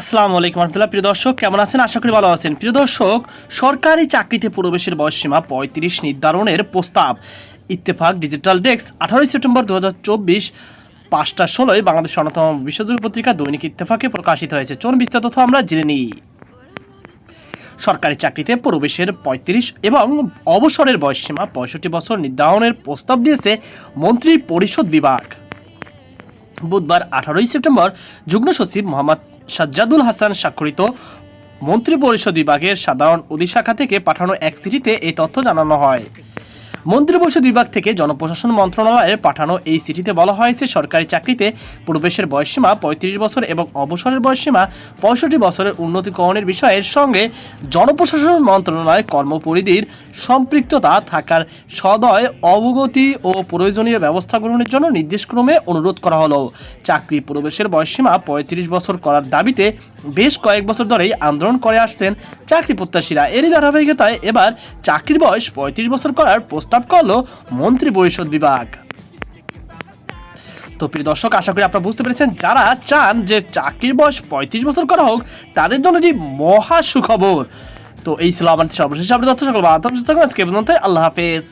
আসসালামু আলাইকুম রহমতুল্লাহ। প্রিয় দর্শক, কেমন আছেন? আশা করি ভালো আছেন। প্রিয় দর্শক, সরকারি চাকরিতে প্রবেশের বয়সসীমা পঁয়ত্রিশ নির্ধারণের প্রস্তাব। ইত্তেফাক ডিজিটাল ডেস্ক, আঠারোই সেপ্টেম্বর দু পাঁচটা ষোলোয় বাংলাদেশের অন্যতম বিশ্বযোগী পত্রিকা দৈনিক ইত্তেফাকে প্রকাশিত হয়েছে। চলুন বিস্তারিত তথ্য আমরা জেনে নিই। সরকারি চাকরিতে প্রবেশের পঁয়ত্রিশ এবং অবসরের বয়সসীমা পঁয়ষট্টি বছর নির্ধারণের প্রস্তাব দিয়েছে মন্ত্রী পরিষদ বিভাগ। বুধবার আঠারোই সেপ্টেম্বর যুগ্ম সচিব মোহাম্মদ সাজ্জাদুল হাসান স্বাক্ষরিত মন্ত্রিপরিষদ বিভাগের সাধারণ অধিশাখা থেকে পাঠানো এক চিঠিতে এই তথ্য জানানো হয়। মন্ত্রিপরিষদ বিভাগ থেকে জনপ্রশাসন মন্ত্রণালয়ের পাঠানো এই চিঠিতে বলা হয়েছে, সরকারি চাকরিতে প্রবেশের বয়সসীমা পঁয়ত্রিশ বছর এবং অবসরের বয়সসীমা পঁয়ষট্টি বছরের উন্নতিকরণের বিষয়ের সঙ্গে জনপ্রশাসন মন্ত্রণালয় কর্মপরিধির সম্পৃক্ততা থাকার সদয় অবগতি ও প্রয়োজনীয় ব্যবস্থা গ্রহণের জন্য নির্দেশক্রমে অনুরোধ করা হলো। চাকরি প্রবেশের বয়সসীমা পঁয়ত্রিশ বছর করার দাবিতে বেশ কয়েক বছর ধরেই আন্দোলন করে আসছেন চাকরি প্রত্যাশীরা। এরই ধারাবাহিকতায় এবার চাকরির বয়স পঁয়ত্রিশ বছর করার প্রস্তাব করল মন্ত্রী পরিষদ বিভাগ। তো প্রিয় দর্শক, আশা করি আপনারা বুঝতে পেরেছেন, যারা চান যে চাকরির বয়স পঁয়ত্রিশ বছর করা হোক, তাদের জন্য যে মহা সুখবর। তো এই ছিল আমাদের সর্বশেষ আপনি দর্শক আজকে পর্যন্ত আল্লাহ হাফেজ।